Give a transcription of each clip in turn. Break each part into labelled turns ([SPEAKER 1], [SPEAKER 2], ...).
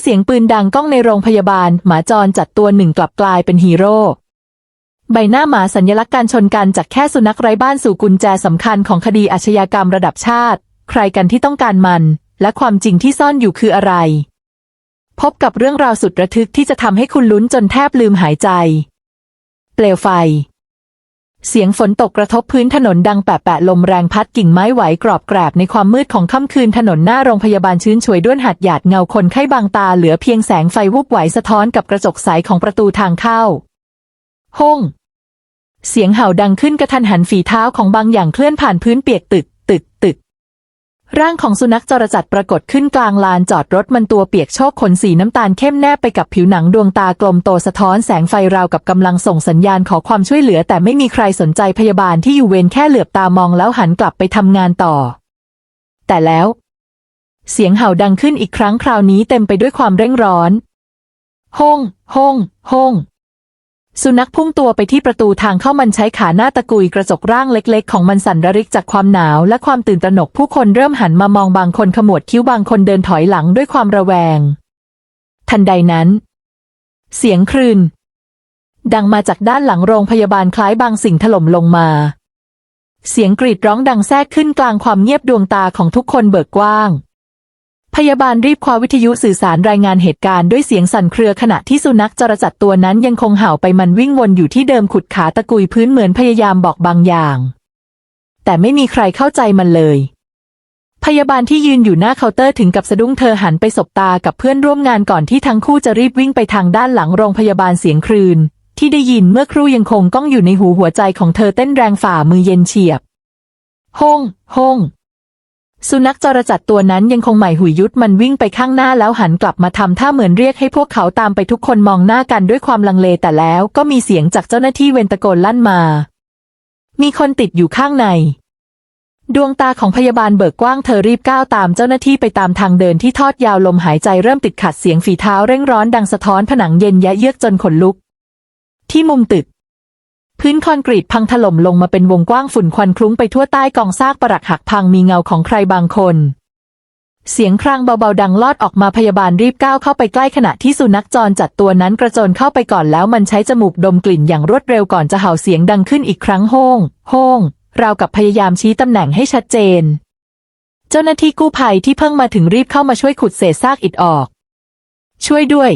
[SPEAKER 1] เสียงปืนดังก้องในโรงพยาบาล หมาจรจัดตัวหนึ่งกลับกลายเป็นฮีโร่ใบหน้าหมาสัญลักษณ์การชนกันจากแค่สุนัขไร้บ้านสู่กุญแจสำคัญของคดีอาชญากรรมระดับชาติ ใครกันที่ต้องการมัน และความจริงที่ซ่อนอยู่คืออะไร พบกับเรื่องราวสุดระทึกที่จะทำให้คุณลุ้นจนแทบลืมหายใจ เปลวไฟ เสียงฝนตกกระทบพื้นถนนดังแปะแปะลมแรงพัดกิ่งไม้ไหวกรอบแกรบในความมืดของค่ำคืนถนนหน้าโรงพยาบาลชื้นช่วยด้วนหัดหยาดเงาคนไข้บางตาเหลือเพียงแสงไฟวูบไหวสะท้อนกับกระจกใสของประตูทางเข้าห้องเสียงเห่าดังขึ้นกระทันหันฝีเท้าของบางอย่างเคลื่อนผ่านพื้นเปียกตึก ตึก ตึก ร่างของสุนัขจรจัดปรากฏขึ้นกลางลานจอดรถมันตัวเปียกโชกขนสีน้ำตาลเข้มแนบไปกับผิวหนังดวงตากลมโตสะท้อนแสงไฟราวกับกำลังส่งสัญญาณขอความช่วยเหลือ แต่ไม่มีใครสนใจพยาบาลที่อยู่เวรแค่เหลือบตามองแล้วหันกลับไปทำงานต่อ แต่แล้ว เสียงเห่าดังขึ้นอีกครั้งคราวนี้เต็มไปด้วยความเร่งร้อนห้องห้องห้อง สุนัขพุ่งตัวไปที่ประตูทางเข้ามันใช้ขาหน้าตะกุยกระจกร่างเล็กๆ ของมันสั่นระริกจากความหนาวและความตื่นตระหนกผู้คนเริ่มหันมามองบางคนขมวดคิ้วบางคนเดินถอยหลังด้วยความระแวง ทันใดนั้น เสียงครืนดังมาจากด้านหลังโรงพยาบาลคล้ายบางสิ่งถล่มลงมา เสียงกรีดร้องดังแทรกขึ้นกลางความเงียบดวงตาของทุกคนเบิกกว้าง พยาบาลรีบคว้าวิทยุสื่อสารรายงานเหตุการณ์ด้วยเสียงสั่นเครือขณะที่สุนัขจรจัดตัวนั้นยังคงเห่าไปมันวิ่งวนอยู่ที่เดิมขุดขาตะกุยพื้นเหมือนพยายามบอกบางอย่าง แต่ไม่มีใครเข้าใจมันเลย พยาบาลที่ยืนอยู่หน้าเคาน์เตอร์ถึงกับสะดุ้งเธอหันไปสบตากับเพื่อนร่วมงานก่อนที่ทั้งคู่จะรีบวิ่งไปทางด้านหลังโรงพยาบาลเสียงครืน ที่ได้ยินเมื่อครู่ยังคงก้องอยู่ในหูหัวใจของเธอเต้นแรงฝ่ามือเย็นเฉียบห้องห้อง สุนัขจรจัดตัวนั้นยังคงหม่หุยยุดมันวิ่งไปข้างหน้าแล้วหันกลับมาทำท่าเหมือนเรียกให้พวกเขาตามไปทุกคนมองหน้ากันด้วยความลังเลแต่แล้วก็มีเสียงจากเจ้าหน้าที่เวนตะโกนลั่นมา มีคนติดอยู่ข้างใน ดวงตาของพยาบาลเบิกกว้างเธอรีบก้าวตามเจ้าหน้าที่ไปตามทางเดินที่ทอดยาวลมหายใจเริ่มติดขัดเสียงฝีเท้าเร่งร้อนดังสะท้อนผนังเย็นยะเยือกจนขนลุก ที่มุมตึก พื้นคอนกรีตพังถล่มลงมาเป็นวงกว้างฝุ่นควันคลุ้งไปทั่วใต้กองซากปรักหักพังมีเงาของใครบางคน เสียงครางเบาๆดังลอดออกมาพยาบาลรีบก้าวเข้าไปใกล้ขณะที่สุนัขจรจัดตัวนั้นกระโจนเข้าไปก่อนแล้วมันใช้จมูกดมกลิ่นอย่างรวดเร็วก่อนจะเห่าเสียงดังขึ้นอีกครั้งโห้งโห้งราวกับพยายามชี้ตำแหน่งให้ชัดเจน เจ้าหน้าที่กู้ภัยที่เพิ่งมาถึงรีบเข้ามาช่วยขุดเศษซากอิฐออก ช่วยด้วย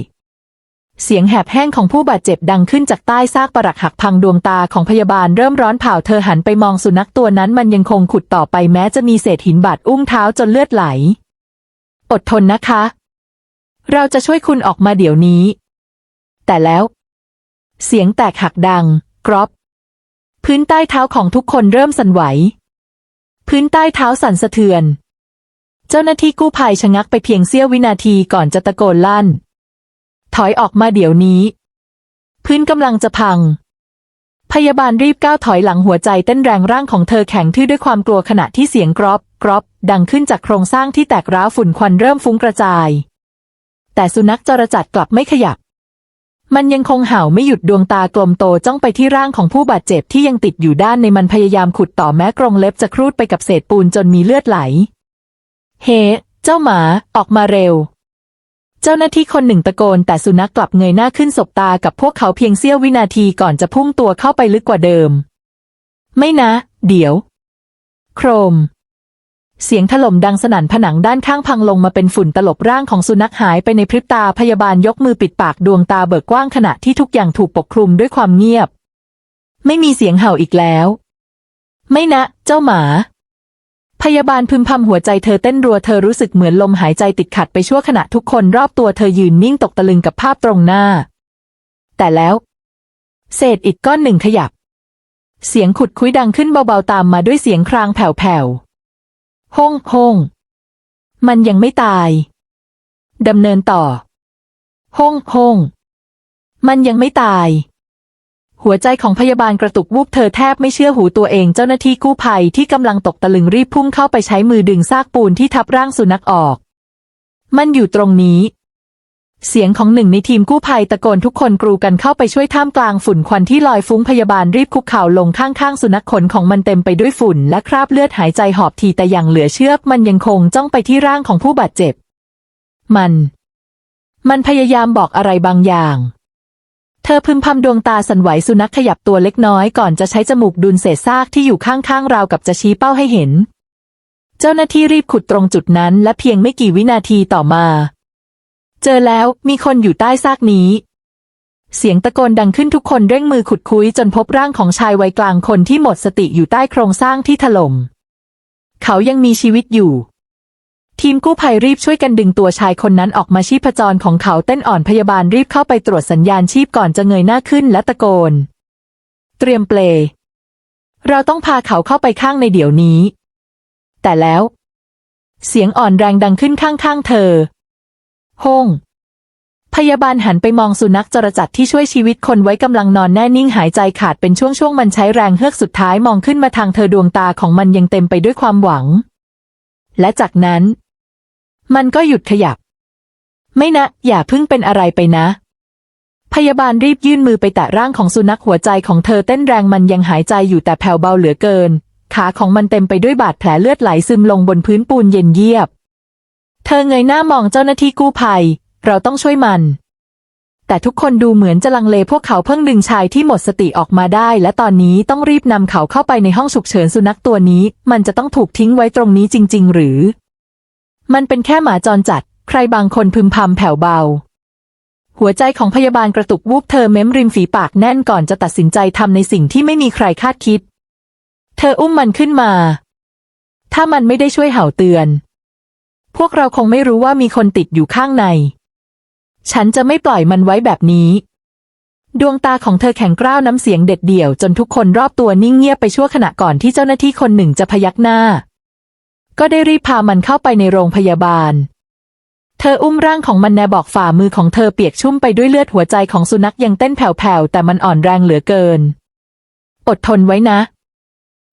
[SPEAKER 1] เสียงแหบแห้งของผู้บาดเจ็บดังขึ้นจากใต้ซากปรักหักพังดวงตาของพยาบาลเริ่มร้อนเผาเธอหันไปมองสุนัขตัวนั้นมันยังคงขุดต่อไปแม้จะมีเศษหินบาดอุ้งเท้าจนเลือดไหล อดทนนะคะ เราจะช่วยคุณออกมาเดี๋ยวนี้ แต่แล้ว เสียงแตกหักดัง กรอบ พื้นใต้เท้าของทุกคนเริ่มสั่นไหว พื้นใต้เท้าสั่นสะเทือน เจ้าหน้าที่กู้ภัยชะงักไปเพียงเสี้ยววินาทีก่อนจะตะโกนลั่น ถอยออกมาเดี๋ยวนี้ พื้นกำลังจะพัง พยาบาลรีบก้าวถอยหลังหัวใจเต้นแรงร่างของเธอแข็งทื่อด้วยความกลัวขณะที่เสียงกรอบกรอบดังขึ้นจากโครงสร้างที่แตกร้าวฝุ่นควันเริ่มฟุ้งกระจาย แต่สุนัขจรจัดกลับไม่ขยับ มันยังคงเห่าไม่หยุดดวงตากลมโตจ้องไปที่ร่างของผู้บาดเจ็บที่ยังติดอยู่ด้านในมันพยายามขุดต่อแม้กรงเล็บจะครูดไปกับเศษปูนจนมีเลือดไหล เฮ เจ้าหมาออกมาเร็ว เจ้าหน้าที่คนหนึ่งตะโกนแต่สุนัขกลับเงยหน้าขึ้นสบตากับพวกเขาเพียงเสี้ยววินาทีก่อนจะพุ่งตัวเข้าไปลึกกว่าเดิม ไม่นะ เดี๋ยว โครม เสียงถล่มดังสนั่นผนังด้านข้างพังลงมาเป็นฝุ่นตลบร่างของสุนัขหายไปในพริบตาพยาบาลยกมือปิดปากดวงตาเบิกกว้างขณะที่ทุกอย่างถูกปกคลุมด้วยความเงียบ ไม่มีเสียงเห่าอีกแล้ว ไม่นะ เจ้าหมา พยาบาลพึมพำหัวใจเธอเต้นรัวเธอรู้สึกเหมือนลมหายใจติดขัดไปชั่วขณะทุกคนรอบตัวเธอยืนนิ่งตกตะลึงกับภาพตรงหน้า แต่แล้ว เศษอิฐก้อนหนึ่งขยับ เสียงขุดคุยดังขึ้นเบาๆตามมาด้วยเสียงครางแผ่วๆห้องห้องมันยังไม่ตายดำเนินต่อห้องห้องมันยังไม่ตาย หัวใจของพยาบาลกระตุกวูบเธอแทบไม่เชื่อหูตัวเองเจ้าหน้าที่กู้ภัยที่กำลังตกตะลึงรีบพุ่งเข้าไปใช้มือดึงซากปูนที่ทับร่างสุนัขออก มันอยู่ตรงนี้ เสียงของหนึ่งในทีมกู้ภัยตะโกนทุกคนกรูกันเข้าไปช่วยท่ามกลางฝุ่นควันที่ลอยฟุ้งพยาบาลรีบคุกเข่าลงข้างๆ สุนัขขนของมันเต็มไปด้วยฝุ่น และคราบเลือดหายใจหอบทีแต่อย่างเหลือเชื่อมันยังคงจ้องไปที่ร่างของผู้บาดเจ็บ มัน มันพยายามบอกอะไรบางอย่าง เธอพึมพำดวงตาสั่นไหวสุนัขขยับตัวเล็กน้อยก่อนจะใช้จมูกดุนเศษซากที่อยู่ข้างๆราวกับจะชี้เป้าให้เห็น เจ้าหน้าที่รีบขุดตรงจุดนั้นและเพียงไม่กี่วินาทีต่อมา เจอแล้วมีคนอยู่ใต้ซากนี้ เสียงตะโกนดังขึ้นทุกคนเร่งมือขุดคุยจนพบร่างของชายวัยกลางคนที่หมดสติอยู่ใต้โครงสร้างที่ถล่ม เขายังมีชีวิตอยู่ ทีมกู้ภัยรีบช่วยกันดึงตัวชายคนนั้นออกมาชีพจรของเขาเต้นอ่อนพยาบาลรีบเข้าไปตรวจสัญญาณชีพก่อนจะเงยหน้าขึ้นและตะโกน เตรียมเปล เราต้องพาเขาเข้าไปข้างในเดี๋ยวนี้ แต่แล้ว เสียงอ่อนแรงดังขึ้นข้างๆเธอห้องพยาบาลหันไปมองสุนัขจรจัดที่ช่วยชีวิตคนไว้กำลังนอนแน่นิ่งหายใจขาดเป็นช่วงๆมันใช้แรงเฮือกสุดท้ายมองขึ้นมาทางเธอดวงตาของมันยังเต็มไปด้วยความหวัง และจากนั้น มันก็หยุดขยับ ไม่นะ อย่าเพิ่งเป็นอะไรไปนะ พยาบาลรีบยื่นมือไปแตะร่างของสุนัขหัวใจของเธอเต้นแรงมันยังหายใจอยู่แต่แผ่วเบาเหลือเกิน ขาของมันเต็มไปด้วยบาดแผลเลือดไหลซึมลงบนพื้นปูนเย็นเยียบ เธอเงยหน้ามองเจ้าหน้าที่กู้ภัย เราต้องช่วยมันแต่ทุกคนดูเหมือนจะลังเลพวกเขาเพิ่งดึงชายที่หมดสติออกมาได้ และตอนนี้ต้องรีบนำเขาเข้าไปในห้องฉุกเฉินสุนัขตัวนี้ มันจะต้องถูกทิ้งไว้ตรงนี้จริง ๆ หรือ มันเป็นแค่หมาจรจัด ใครบางคนพึมพำแผ่วเบา หัวใจของพยาบาลกระตุกวูบเธอเม้มริมฝีปากแน่นก่อนจะตัดสินใจทำในสิ่งที่ไม่มีใครคาดคิด เธออุ้มมันขึ้นมา ถ้ามันไม่ได้ช่วยเห่าเตือน พวกเราคงไม่รู้ว่ามีคนติดอยู่ข้างใน ฉันจะไม่ปล่อยมันไว้แบบนี้ ดวงตาของเธอแข็งกร้าวน้ำเสียงเด็ดเดี่ยวจนทุกคนรอบตัวนิ่งเงียบไปชั่วขณะก่อนที่เจ้าหน้าที่คนหนึ่งจะพยักหน้า ก็ได้รีบพามันเข้าไปในโรงพยาบาล เธออุ้มร่างของมันแนบอกฝ่ามือของเธอเปียกชุ่มไปด้วยเลือดหัวใจของสุนัขยังเต้นแผ่วๆแต่มันอ่อนแรงเหลือเกิน อดทนไว้นะ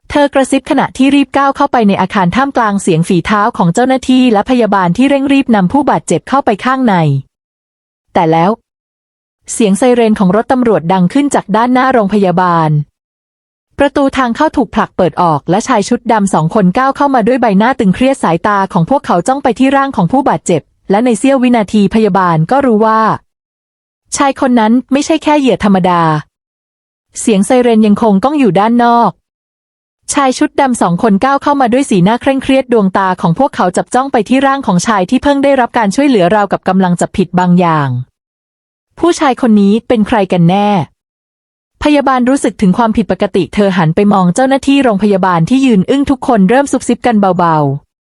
[SPEAKER 1] เธอกระซิบขณะที่รีบก้าวเข้าไปในอาคารท่ามกลางเสียงฝีเท้าของเจ้าหน้าที่และพยาบาลที่เร่งรีบนำผู้บาดเจ็บเข้าไปข้างใน แต่แล้ว เสียงไซเรนของรถตำรวจดังขึ้นจากด้านหน้าโรงพยาบาล ประตูทางเข้าถูกผลักเปิดออก และชายชุดดำสองคนก้าวเข้ามาด้วยใบหน้าตึงเครียดสายตาของพวกเขาจ้องไปที่ร่างของผู้บาดเจ็บ และในเสี้ยววินาทีพยาบาลก็รู้ว่า ชายคนนั้นไม่ใช่แค่เหยื่อธรรมดา เสียงไซเรนยังคงก้องอยู่ด้านนอก ชายชุดดำสองคนก้าวเข้ามาด้วยสีหน้าเคร่งเครียดดวงตาของพวกเขาจับจ้องไปที่ร่างของชายที่เพิ่งได้รับการช่วยเหลือราวกับกำลังจับผิดบางอย่าง ผู้ชายคนนี้เป็นใครกันแน่ พยาบาลรู้สึกถึงความผิดปกติเธอหันไปมองเจ้าหน้าที่โรงพยาบาลที่ยืนอึ้งทุกคนเริ่มซุบซิบกันเบา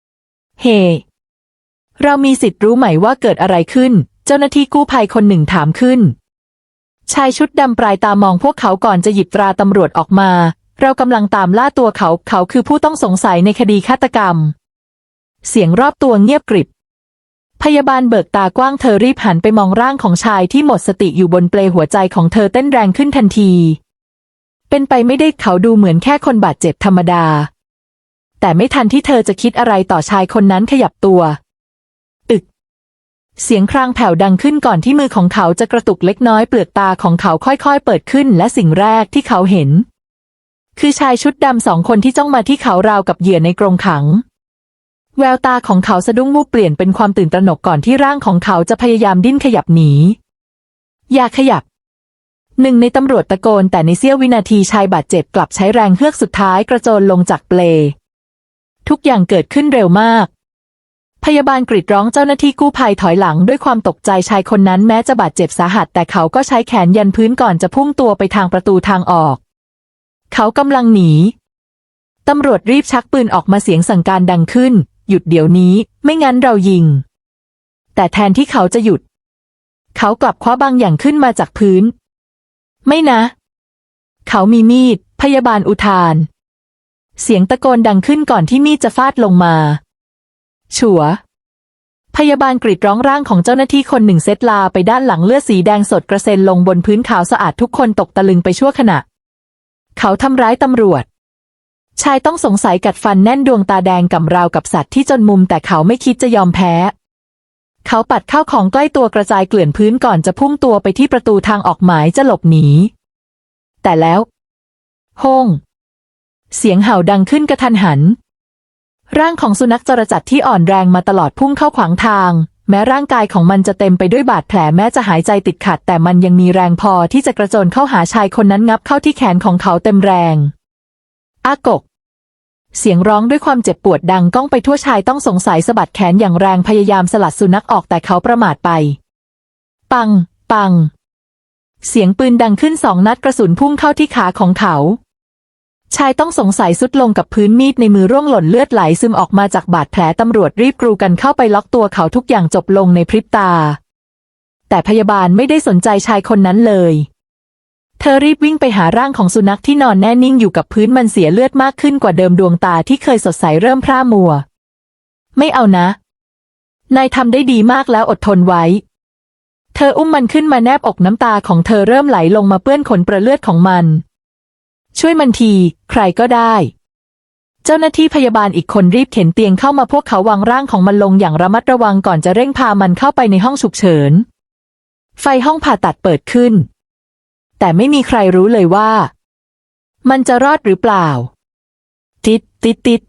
[SPEAKER 1] ๆ เฮเรามีสิทธิ์รู้ไหมว่าเกิดอะไรขึ้น เจ้าหน้าที่กู้ภัยคนหนึ่งถามขึ้น ชายชุดดำปลายตามองพวกเขาก่อนจะหยิบตราตำรวจออกมา เรากำลังตามล่าตัวเขา เขาคือผู้ต้องสงสัยในคดีฆาตกรรม เสียงรอบตัวเงียบกริบ พยาบาลเบิกตากว้างเธอรีบหันไปมองร่างของชายที่หมดสติอยู่บนเปลหัวใจของเธอเต้นแรงขึ้นทันที เป็นไปไม่ได้เขาดูเหมือนแค่คนบาดเจ็บธรรมดา แต่ไม่ทันที่เธอจะคิดอะไรต่อชายคนนั้นขยับตัวอึก เสียงครางแผ่วดังขึ้นก่อนที่มือของเขาจะกระตุกเล็กน้อยเปลือกตาของเขาค่อยๆ เปิดขึ้น และสิ่งแรกที่เขาเห็น คือชายชุดดำสองคนที่จ้องมาที่เขาราวกับเหยื่อในกรงขัง แววตาของเขาสะดุ้งวูบเปลี่ยนเป็นความตื่นตระหนกก่อนที่ร่างของเขาจะพยายามดิ้นขยับหนี อย่าขยับ หนึ่งในตำรวจตะโกนแต่ในเสี้ยววินาทีชายบาดเจ็บกลับใช้แรงเฮือกสุดท้ายกระโจนลงจากเปล ทุกอย่างเกิดขึ้นเร็วมาก พยาบาลกรีดร้องเจ้าหน้าที่กู้ภัยถอยหลังด้วยความตกใจชายคนนั้นแม้จะบาดเจ็บสาหัส แต่เขาก็ใช้แขนยันพื้นก่อนจะพุ่งตัวไปทางประตูทางออก เขากำลังหนีตำรวจรีบชักปืนออกมาเสียงสั่งการดังขึ้น หยุดเดี๋ยวนี้ ไม่งั้นเรายิง แต่แทนที่เขาจะหยุด เขากลับคว้าบางอย่างขึ้นมาจากพื้น ไม่นะ เขามีมีด พยาบาลอุทาน เสียงตะโกนดังขึ้นก่อนที่มีดจะฟาดลงมา ชัวพยาบาลกรีดร้องร่างของเจ้าหน้าที่คนหนึ่งเซตลาไปด้านหลังเลือดสีแดงสดกระเซ็นลงบนพื้นขาวสะอาดทุกคนตกตะลึงไปชั่วขณะ เขาทำร้ายตำรวจ ชายต้องสงสัยกัดฟันแน่นดวงตาแดงก่ำราวกับสัตว์ที่จนมุมแต่เขาไม่คิดจะยอมแพ้ เขาปัดข้าวของใกล้ตัวกระจายเกลื่อนพื้นก่อนจะพุ่งตัวไปที่ประตูทางออกหมายจะหลบหนี แต่แล้วห้องเสียงเห่าดังขึ้นกระทันหัน ร่างของสุนัขจรจัดที่อ่อนแรงมาตลอดพุ่งเข้าขวางทาง แม้ร่างกายของมันจะเต็มไปด้วยบาดแผลแม้จะหายใจติดขัด แต่มันยังมีแรงพอที่จะกระโจนเข้าหาชายคนนั้นงับเข้าที่แขนของเขาเต็มแรง อากก เสียงร้องด้วยความเจ็บปวดดังก้องไปทั่วชายต้องสงสัยสะบัดแขนอย่างแรงพยายามสลัดสุนัขออกแต่เขาประมาทไป ปัง ปัง เสียงปืนดังขึ้นสองนัดกระสุนพุ่งเข้าที่ขาของเขา ชายต้องสงสัยสุดลงกับพื้นมีดในมือร่วงหล่นเลือดไหลซึมออกมาจากบาดแผลตำรวจรีบกรูกันเข้าไปล็อกตัวเขาทุกอย่างจบลงในพริบตา แต่พยาบาลไม่ได้สนใจชายคนนั้นเลย ธอรีบวิ่งไปหาร่างของสุนัขที่นอนแน่นิ่งอยู่กับพื้นมันเสียเลือดมากขึ้นกว่าเดิมดวงตาที่เคยสดใสเริ่มพร่ามัว ไม่เอานะ นายทำได้ดีมากแล้วอดทนไว้ เธออุ้มมันขึ้นมาแนบอกน้ำตาของเธอเริ่มไหลลงมาเปื้อนขนเประเลือดของมัน ช่วยมันที ใครก็ได้ เจ้าหน้าที่พยาบาลอีกคนรีบเข็นเตียงเข้ามาพวกเขาวางร่างของมันลงอย่างระมัดระวังก่อนจะเร่งพามันเข้าไปในห้องฉุกเฉิน ไฟห้องผ่าตัดเปิดขึ้น แต่ไม่มีใครรู้เลยว่า มันจะรอดหรือเปล่า ติดติดติด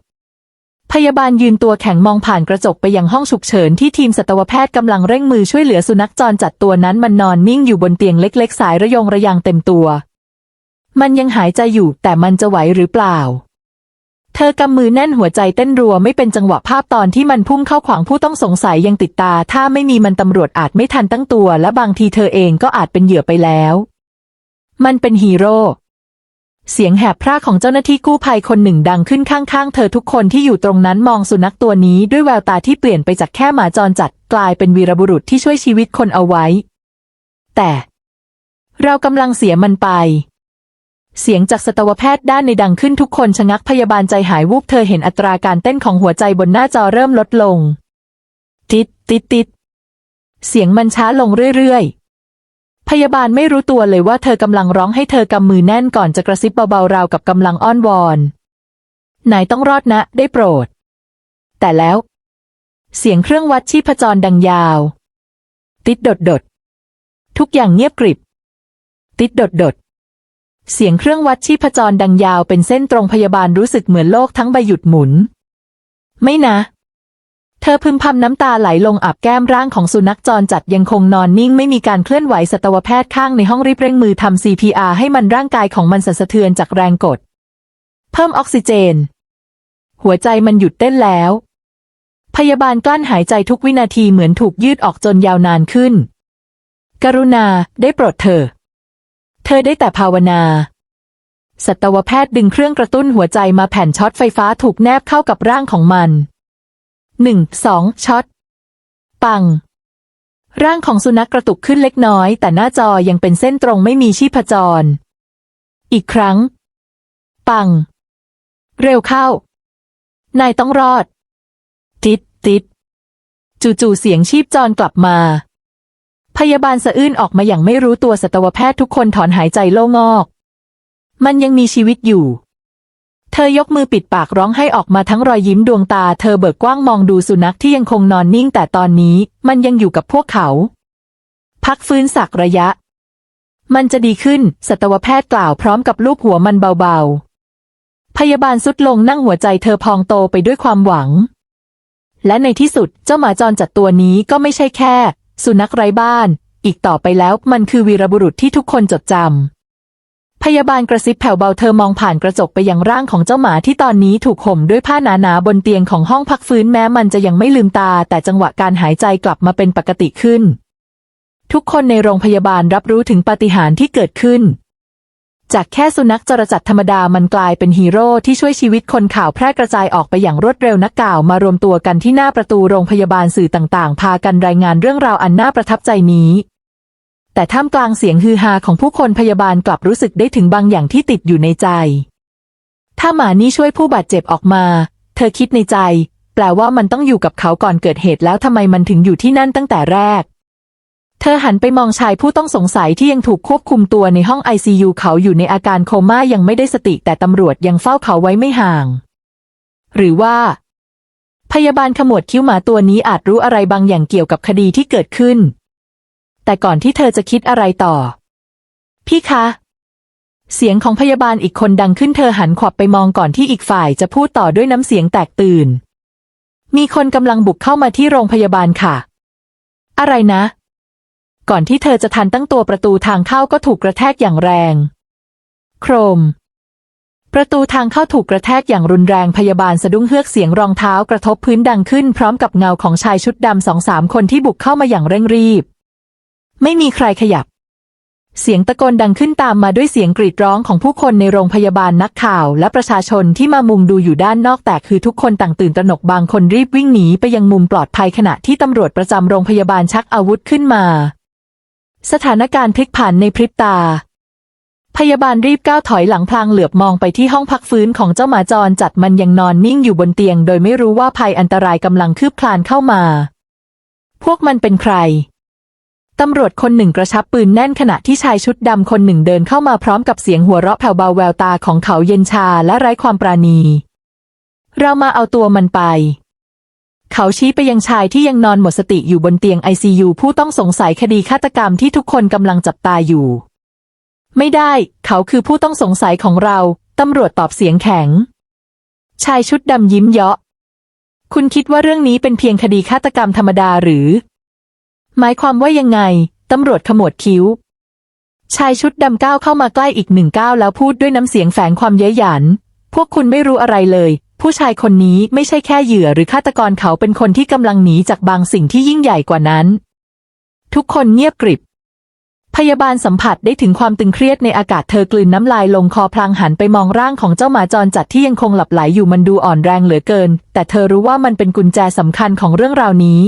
[SPEAKER 1] พยาบาลยืนตัวแข็งมองผ่านกระจกไปยังห้องฉุกเฉินที่ทีมสัตวแพทย์กำลังเร่งมือช่วยเหลือสุนัขจรจัดตัวนั้นมันนอนนิ่งอยู่บนเตียงเล็กๆ สายระยงระยางเต็มตัว มันยังหายใจอยู่แต่มันจะไหวหรือเปล่า เธอกำมือแน่นหัวใจเต้นรัวไม่เป็นจังหวะภาพตอนที่มันพุ่งเข้าขวางผู้ต้องสงสัยยังติดตา ถ้าไม่มีมันตำรวจอาจไม่ทันตั้งตัว และบางทีเธอเองก็อาจเป็นเหยื่อไปแล้ว มันเป็นฮีโร่เสียงแหบพร่าของเจ้าหน้าที่กู้ภัยคนหนึ่งดังขึ้นข้างๆ เธอทุกคนที่อยู่ตรงนั้นมองสุนัขตัวนี้ด้วยแววตาที่เปลี่ยนไปจากแค่หมาจรจัดกลายเป็นวีรบุรุษที่ช่วยชีวิตคนเอาไว้ แต่ เรากำลังเสียมันไป เสียงจากสัตวแพทย์ด้านในดังขึ้นทุกคนชะงักพยาบาลใจหายวูบเธอเห็นอัตราการเต้นของหัวใจบนหน้าจอเริ่มลดลง ติดติดติดเสียงมันช้าลงเรื่อยๆ พยาบาลไม่รู้ตัวเลยว่าเธอกำลังร้องให้เธอกำมือแน่นก่อนจะกระซิบเบาๆราวกับกำลังอ้อนวอนนายต้องรอดนะ ได้โปรด แต่แล้ว เสียงเครื่องวัดชีพจรดังยาว ติดดดดดทุกอย่างเงียบกริบ ติดดดดดเสียงเครื่องวัดชีพจรดังยาวเป็นเส้นตรงพยาบาลรู้สึกเหมือนโลกทั้งใบหยุดหมุน ไม่นะ เธอพึมพำน้ำตาไหลลงอาบแก้มร่างของสุนัขจรจัดยังคงนอนนิ่งไม่มีการเคลื่อนไหวสัตวแพทย์ข้างในห้องรีบเร่งมือทำ CPR ให้มันร่างกายของมันสั่นสะเทือนจากแรงกด เพิ่มออกซิเจน หัวใจมันหยุดเต้นแล้ว พยาบาลกลั้นหายใจทุกวินาทีเหมือนถูกยืดออกจนยาวนานขึ้น กรุณาได้โปรดเธอ เธอได้แต่ภาวนาสัตวแพทย์ดึงเครื่องกระตุ้นหัวใจมาแผ่นช็อตไฟฟ้าถูกแนบเข้ากับร่างของมัน หนึ่งสองช็อต ปัง ร่างของสุนัขกระตุกขึ้นเล็กน้อย แต่หน้าจอยังเป็นเส้นตรงไม่มีชีพจร อีกครั้ง ปัง เร็วเข้า นายต้องรอด ติดติดจู่ๆเสียงชีพจรกลับมา พยาบาลสะอื้นออกมาอย่างไม่รู้ตัวสัตวแพทย์ทุกคนถอนหายใจโล่งอก มันยังมีชีวิตอยู่ เธอยกมือปิดปากร้องให้ออกมาทั้งรอยยิ้มดวงตา เธอเบิกกว้างมองดูสุนัขที่ยังคงนอนนิ่งแต่ตอนนี้มันยังอยู่กับพวกเขา พักฟื้นสักระยะ มันจะดีขึ้น สัตวแพทย์กล่าวพร้อมกับลูบหัวมันเบาๆ พยาบาลสุดลงนั่งหัวใจเธอพองโตไปด้วยความหวัง และในที่สุดเจ้าหมาจรจัดตัวนี้ก็ไม่ใช่แค่ สุนัขไร้บ้าน อีกต่อไปแล้วมันคือวีรบุรุษที่ทุกคนจดจำ พยาบาลกระซิบแผ่วเบาเธอมองผ่านกระจกไปยังร่างของเจ้าหมาที่ตอนนี้ถูกห่มด้วยผ้าหนาๆบนเตียงของห้องพักฟื้นแม้มันจะยังไม่ลืมตา แต่จังหวะการหายใจกลับมาเป็นปกติขึ้น ทุกคนในโรงพยาบาลรับรู้ถึงปาฏิหาริย์ที่เกิดขึ้น จากแค่สุนัขจรจัดธรรมดามันกลายเป็นฮีโร่ที่ช่วยชีวิตคนข่าวแพร่กระจายออกไปอย่างรวดเร็วนักข่าวมารวมตัวกันที่หน้าประตูโรงพยาบาลสื่อต่างๆ พากันรายงานเรื่องราวอันน่าประทับใจนี้ แต่ท่ามกลางเสียงฮือฮาของผู้คนพยาบาลกลับรู้สึกได้ถึงบางอย่างที่ติดอยู่ในใจ ถ้าหมานี่ช่วยผู้บาดเจ็บออกมา เธอคิดในใจ แปลว่ามันต้องอยู่กับเขาก่อนเกิดเหตุแล้วทำไมมันถึงอยู่ที่นั่นตั้งแต่แรก เธอหันไปมองชายผู้ต้องสงสัยที่ยังถูกควบคุมตัวในห้อง ICU เขาอยู่ในอาการโคม่ายังไม่ได้สติแต่ตำรวจยังเฝ้าเขาไว้ไม่ห่าง หรือว่า พยาบาลขมวดคิ้วหมาตัวนี้อาจรู้อะไรบางอย่างเกี่ยวกับคดีที่เกิดขึ้น แต่ก่อนที่เธอจะคิดอะไรต่อ พี่คะ เสียงของพยาบาลอีกคนดังขึ้นเธอหันขวับไปมองก่อนที่อีกฝ่ายจะพูดต่อด้วยน้ำเสียงแตกตื่น มีคนกำลังบุกเข้ามาที่โรงพยาบาลค่ะ อะไรนะ ก่อนที่เธอจะทันตั้งตัวประตูทางเข้าก็ถูกกระแทกอย่างแรง โครมประตูทางเข้าถูกกระแทกอย่างรุนแรงพยาบาลสะดุ้งเฮือกเสียงรองเท้ากระทบพื้นดังขึ้นพร้อมกับเงาของชายชุดดำสองสามคนที่บุกเข้ามาอย่างเร่งรีบ ไม่มีใครขยับ เสียงตะโกนดังขึ้นตามมาด้วยเสียงกรีดร้องของผู้คนในโรงพยาบาลนักข่าว และประชาชนที่มามุงดูอยู่ด้านนอกแต่คือทุกคนต่างตื่นตระหนกบางคนรีบวิ่งหนีไปยังมุมปลอดภัยขณะที่ตำรวจประจำโรงพยาบาลชักอาวุธขึ้นมา สถานการณ์พลิกผันในพริบตาพยาบาลรีบก้าวถอยหลังพลางเหลือบมองไปที่ห้องพักฟื้นของเจ้าหมาจรจัดมันยังนอนนิ่งอยู่บนเตียง โดยไม่รู้ว่าภัยอันตรายกำลังคืบคลานเข้ามา พวกมันเป็นใคร ตำรวจคนหนึ่งกระชับปืนแน่นขณะที่ชายชุดดำคนหนึ่งเดินเข้ามาพร้อมกับเสียงหัวเราะแผ่วเบาแววตาของเขาเย็นชาและไร้ความปราณี เรามาเอาตัวมันไป เขาชี้ไปยังชายที่ยังนอนหมดสติอยู่บนเตียงไอซียูผู้ต้องสงสัยคดีฆาตกรรมที่ทุกคนกำลังจับตาอยู่ ไม่ได้ เขาคือผู้ต้องสงสัยของเรา ตำรวจตอบเสียงแข็ง ชายชุดดำยิ้มเยาะคุณคิดว่าเรื่องนี้เป็นเพียงคดีฆาตกรรมธรรมดาหรือ หมายความว่ายังไง ตำรวจขมวดคิ้ว ชายชุดดำก้าวเข้ามาใกล้อีกหนึ่งก้าวแล้วพูดด้วยน้ำเสียงแฝงความเย้ยหยัน พวกคุณไม่รู้อะไรเลย ผู้ชายคนนี้ไม่ใช่แค่เหยื่อหรือฆาตกรเขาเป็นคนที่กำลังหนีจากบางสิ่งที่ยิ่งใหญ่กว่านั้น ทุกคนเงียบกริบ พยาบาลสัมผัสได้ถึงความตึงเครียดในอากาศเธอกลืนน้ำลายลงคอพลางหันไปมองร่างของเจ้าหมาจรจัดที่ยังคงหลับไหลอยู่มันดูอ่อนแรงเหลือเกิน แต่เธอรู้ว่ามันเป็นกุญแจสำคัญของเรื่องราวนี้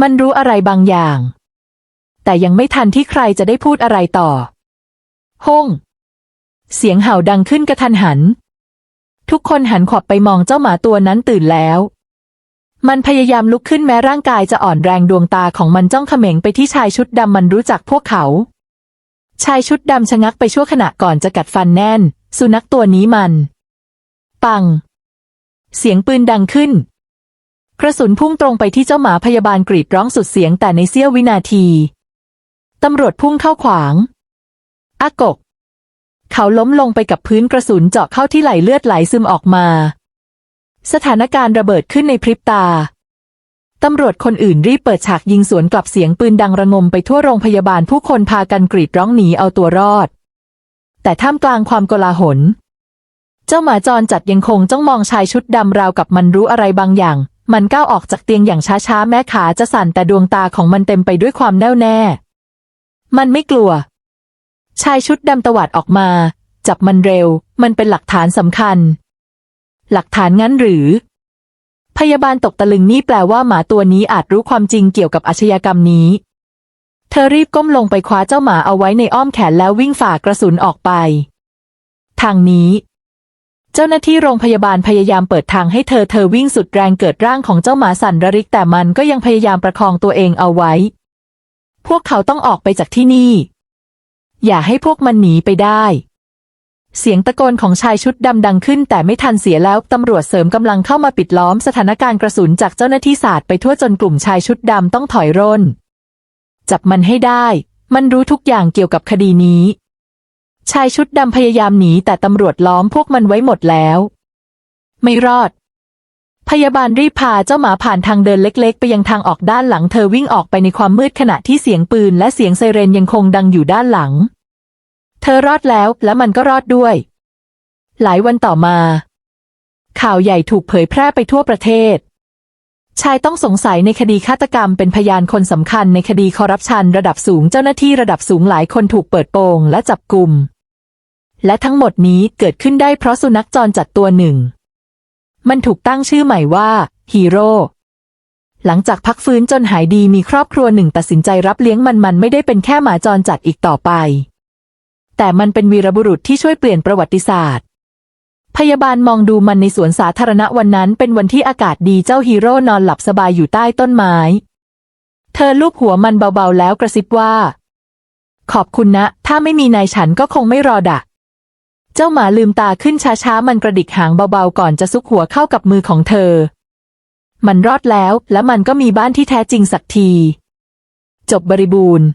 [SPEAKER 1] มันรู้อะไรบางอย่าง แต่ยังไม่ทันที่ใครจะได้พูดอะไรต่อห้องเสียงเห่าดังขึ้นกระทันหัน ทุกคนหันขวับไปมองเจ้าหมาตัวนั้นตื่นแล้ว มันพยายามลุกขึ้นแม้ร่างกายจะอ่อนแรงดวงตาของมันจ้องเขม็งไปที่ชายชุดดำมันรู้จักพวกเขา ชายชุดดำชะงักไปชั่วขณะก่อนจะกัดฟันแน่น สุนัขตัวนี้มัน ปัง เสียงปืนดังขึ้น กระสุนพุ่งตรงไปที่เจ้าหมาพยาบาลกรีดร้องสุดเสียงแต่ในเสี้ยววินาที ตำรวจพุ่งเข้าขวางอากก เขาล้มลงไปกับพื้นกระสุนเจาะเข้าที่ไหลเลือดไหลซึมออกมา สถานการณ์ระเบิดขึ้นในพริบตา ตำรวจคนอื่นรีบเปิดฉากยิงสวนกลับเสียงปืนดังระงมไปทั่วโรงพยาบาลผู้คนพากันกรีดร้องหนีเอาตัวรอด แต่ท่ามกลางความโกลาหล เจ้าหมาจรจัดยังคงจ้องมองชายชุดดำราวกับมันรู้อะไรบางอย่าง มันก้าวออกจากเตียงอย่างช้าๆ แม้ขาจะสั่นแต่ดวงตาของมันเต็มไปด้วยความแน่วแน่ มันไม่กลัว ชายชุดดำตวาดออกมา จับมันเร็ว มันเป็นหลักฐานสำคัญ หลักฐานงั้นหรือ พยาบาลตกตะลึงนี่แปลว่าหมาตัวนี้อาจรู้ความจริงเกี่ยวกับอาชญากรรมนี้ เธอรีบก้มลงไปคว้าเจ้าหมาเอาไว้ในอ้อมแขนแล้ววิ่งฝ่ากระสุนออกไป ทางนี้ เจ้าหน้าที่โรงพยาบาลพยายามเปิดทางให้เธอเธอวิ่งสุดแรงเกิดร่างของเจ้าหมาสั่นระริกแต่มันก็ยังพยายามประคองตัวเองเอาไว้ พวกเขาต้องออกไปจากที่นี่ อย่าให้พวกมันหนีไปได้ เสียงตะโกนของชายชุดดำดังขึ้น แต่ไม่ทันเสียแล้วตำรวจเสริมกำลังเข้ามาปิดล้อมสถานการณ์กระสุนจากเจ้าหน้าที่ศาสตร์ไปทั่วจนกลุ่มชายชุดดำต้องถอยร่น จับมันให้ได้ มันรู้ทุกอย่างเกี่ยวกับคดีนี้ ชายชุดดำพยายามหนีแต่ตำรวจล้อมพวกมันไว้หมดแล้ว ไม่รอด พยาบาลรีบพาเจ้าหมาผ่านทางเดินเล็ก ๆ ไปยังทางออกด้านหลังเธอวิ่งออกไปในความมืดขณะที่เสียงปืนและเสียงไซเรนยังคงดังอยู่ด้านหลัง เธอรอดแล้วและมันก็รอดด้วย หลายวันต่อมา ข่าวใหญ่ถูกเผยแพร่ไปทั่วประเทศชายต้องสงสัยในคดีฆาตกรรมเป็นพยานคนสำคัญในคดีคอร์รัปชันระดับสูงเจ้าหน้าที่ระดับสูงหลายคนถูกเปิดโปงและจับกลุ่ม และทั้งหมดนี้เกิดขึ้นได้เพราะสุนัขจรจัดตัวหนึ่ง มันถูกตั้งชื่อใหม่ว่าฮีโร่หลังจากพักฟื้นจนหายดีมีครอบครัวหนึ่งตัดสินใจรับเลี้ยงมันมันไม่ได้เป็นแค่หมาจรจัดอีกต่อไป แต่มันเป็นวีรบุรุษที่ช่วยเปลี่ยนประวัติศาสตร์ พยาบาลมองดูมันในสวนสาธารณะวันนั้นเป็นวันที่อากาศดีเจ้าฮีโร่นอนหลับสบายอยู่ใต้ต้นไม้ เธอลูบหัวมันเบาๆแล้วกระซิบว่า ขอบคุณนะ ถ้าไม่มีนายฉันก็คงไม่รอดัก เจ้าหมาลืมตาขึ้นช้าๆ มันกระดิกหางเบาๆ ก่อนจะซุกหัวเข้ากับมือของเธอ มันรอดแล้ว และมันก็มีบ้านที่แท้จริงสักที จบบริบูรณ์